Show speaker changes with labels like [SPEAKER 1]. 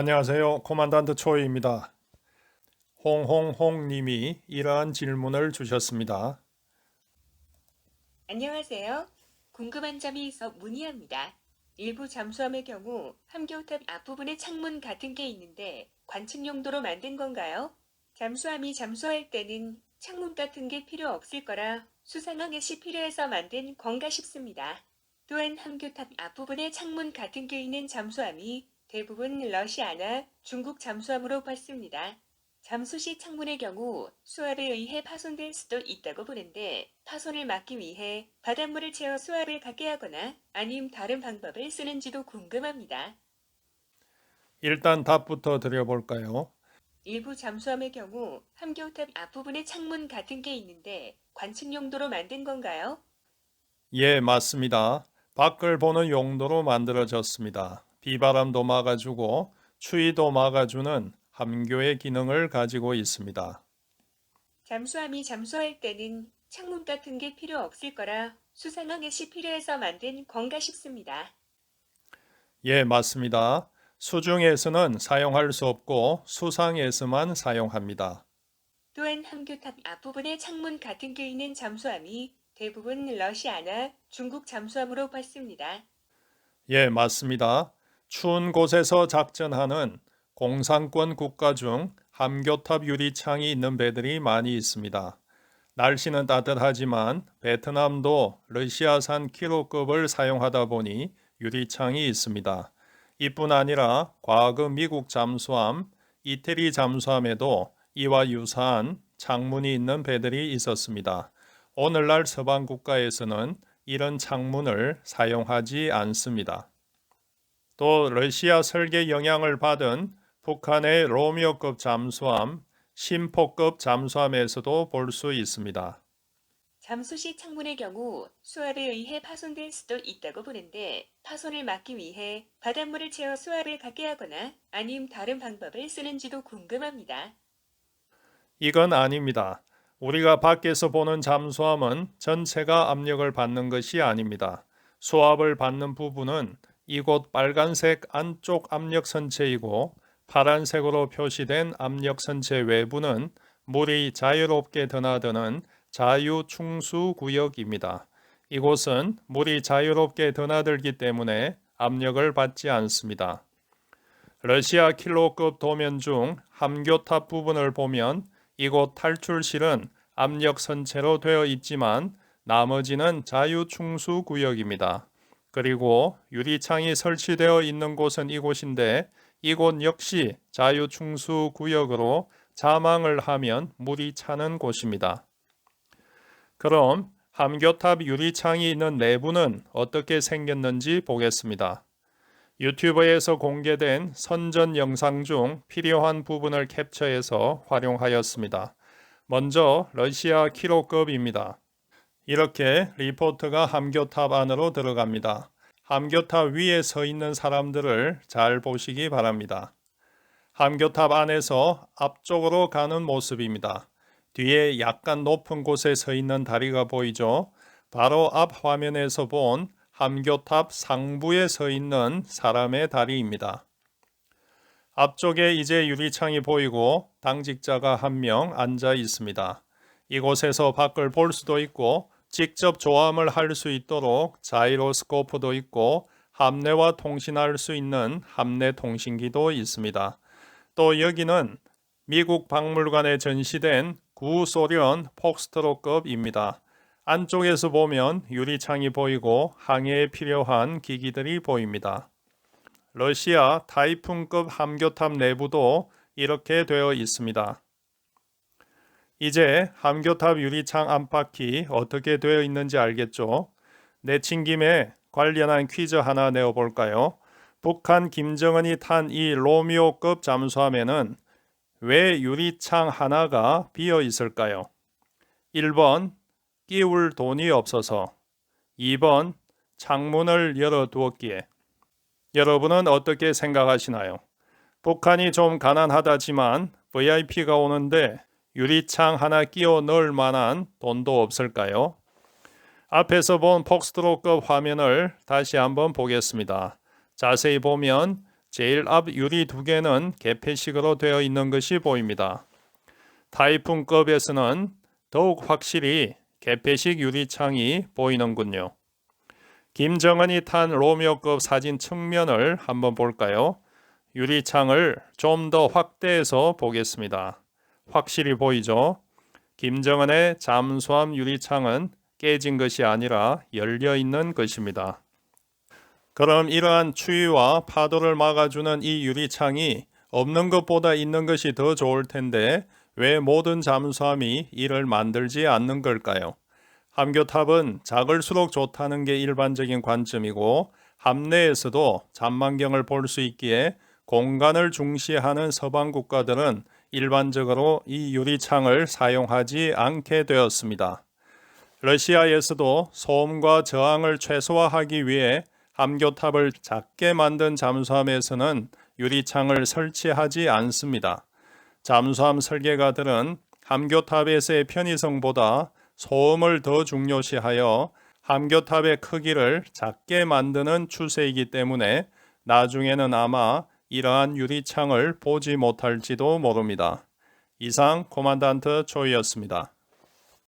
[SPEAKER 1] 안녕하세요. 코만단트 초이입니다. 홍홍홍 님이 이러한 질문을 주셨습니다.
[SPEAKER 2] 안녕하세요. 궁금한 점이 있어 문의합니다. 일부 잠수함의 경우 함교탑 앞부분에 창문 같은 게 있는데 관측 용도로 만든 건가요? 잠수함이 잠수할 때는 창문 같은 게 필요 없을 거라 수상항에 시 필요해서 만든 건가 싶습니다. 또한 함교탑 앞부분에 창문 같은 게 있는 잠수함이 대부분 러시아나 중국 잠수함으로 봤습니다. 잠수 시 창문의 경우 수압에 의해 파손될 수도 있다고 보는데 파손을 막기 위해 바닷물을 채워 수압을 갖게 하거나 아님 다른 방법을 쓰는지도 궁금합니다.
[SPEAKER 1] 일단 답부터 드려볼까요?
[SPEAKER 2] 일부 잠수함의 경우 함교탑 앞부분에 창문 같은 게 있는데 관측 용도로 만든 건가요?
[SPEAKER 1] 예, 맞습니다. 밖을 보는 용도로 만들어졌습니다. 비바람도 막아주고 추위도 막아주는 함교의 기능을 가지고 있습니다.
[SPEAKER 2] 잠수함이 잠수할 때는 창문 같은 게 필요 없을 거라 수상항에 시 필요해서 만든 건가 싶습니다.
[SPEAKER 1] 예, 맞습니다. 수중에서는 사용할 수 없고 수상에서만 사용합니다.
[SPEAKER 2] 또한 함교탑 앞부분에 창문 같은 게 있는 잠수함이 대부분 러시아나 중국 잠수함으로 봤습니다.
[SPEAKER 1] 예, 맞습니다. 추운 곳에서 작전하는 공산권 국가 중 함교탑 유리창이 있는 배들이 많이 있습니다. 날씨는 따뜻하지만 베트남도 러시아산 키로급을 사용하다 보니 유리창이 있습니다. 이뿐 아니라 과거 미국 잠수함, 이태리 잠수함에도 이와 유사한 창문이 있는 배들이 있었습니다. 오늘날 서방 국가에서는 이런 창문을 사용하지 않습니다. 또 러시아 설계 영향을 받은 북한의 로미오급 잠수함, 심포급 잠수함에서도 볼 수 있습니다.
[SPEAKER 2] 잠수 시 창문의 경우 수압에 의해 파손될 수도 있다고 보는데 파손을 막기 위해 바닷물을 채워 수압을 갖게 하거나 아님 다른 방법을 쓰는지도 궁금합니다.
[SPEAKER 1] 이건 아닙니다. 우리가 밖에서 보는 잠수함은 전체가 압력을 받는 것이 아닙니다. 수압을 받는 부분은 이곳 빨간색 안쪽 압력 선체이고 파란색으로 표시된 압력 선체 외부는 물이 자유롭게 드나드는 자유 충수 구역입니다. 이곳은 물이 자유롭게 드나들기 때문에 압력을 받지 않습니다. 러시아 킬로급 도면 중 함교탑 부분을 보면 이곳 탈출실은 압력 선체로 되어 있지만 나머지는 자유 충수 구역입니다. 그리고 유리창이 설치되어 있는 곳은 이곳인데 이곳 역시 자유충수 구역으로 자망을 하면 물이 차는 곳입니다. 그럼 함교탑 유리창이 있는 내부는 어떻게 생겼는지 보겠습니다. 유튜브에서 공개된 선전 영상 중 필요한 부분을 캡처해서 활용하였습니다. 먼저 러시아 키로급입니다. 이렇게 리포트가 함교탑 안으로 들어갑니다. 함교탑 위에 서 있는 사람들을 잘 보시기 바랍니다. 함교탑 안에서 앞쪽으로 가는 모습입니다. 뒤에 약간 높은 곳에 서 있는 다리가 보이죠? 바로 앞 화면에서 본 함교탑 상부에 서 있는 사람의 다리입니다. 앞쪽에 이제 유리창이 보이고 당직자가 한 명 앉아 있습니다. 이곳에서 밖을 볼 수도 있고 직접 조함을 할 수 있도록 자이로스코프도 있고 함내와 통신할 수 있는 함내 통신기도 있습니다. 또 여기는 미국 박물관에 전시된 구소련 폭스트로급입니다. 안쪽에서 보면 유리창이 보이고 항해에 필요한 기기들이 보입니다. 러시아 타이푼급 함교탑 내부도 이렇게 되어 있습니다. 이제 함교탑 유리창 안팎이 어떻게 되어 있는지 알겠죠? 내친 김에 관련한 퀴즈 하나 내어볼까요? 북한 김정은이 탄 이 로미오급 잠수함에는 왜 유리창 하나가 비어 있을까요? 1번 끼울 돈이 없어서 2번 창문을 열어 두었기에 여러분은 어떻게 생각하시나요? 북한이 좀 가난하다지만 VIP가 오는데 유리창 하나 끼워 넣을 만한 돈도 없을까요? 앞에서 본 폭스트로급 화면을 다시 한번 보겠습니다. 자세히 보면 제일 앞 유리 두 개는 개폐식으로 되어 있는 것이 보입니다. 타이푼급에서는 더욱 확실히 개폐식 유리창이 보이는군요. 김정은이 탄 로미오급 사진 측면을 한번 볼까요? 유리창을 좀 더 확대해서 보겠습니다. 확실히 보이죠? 김정은의 잠수함 유리창은 깨진 것이 아니라 열려 있는 것입니다. 그럼 이러한 추위와 파도를 막아주는 이 유리창이 없는 것보다 있는 것이 더 좋을 텐데 왜 모든 잠수함이 이를 만들지 않는 걸까요? 함교탑은 작을수록 좋다는 게 일반적인 관점이고 함내에서도 잔망경을 볼 수 있기에 공간을 중시하는 서방 국가들은 일반적으로 이 유리창을 사용하지 않게 되었습니다. 러시아에서도 소음과 저항을 최소화하기 위해 함교탑을 작게 만든 잠수함에서는 유리창을 설치하지 않습니다. 잠수함 설계가들은 함교탑에서의 편의성보다 소음을 더 중요시하여 함교탑의 크기를 작게 만드는 추세이기 때문에 나중에는 아마 이러한 유리창을 보지 못할지도 모릅니다. 이상 코만단트 조이였습니다.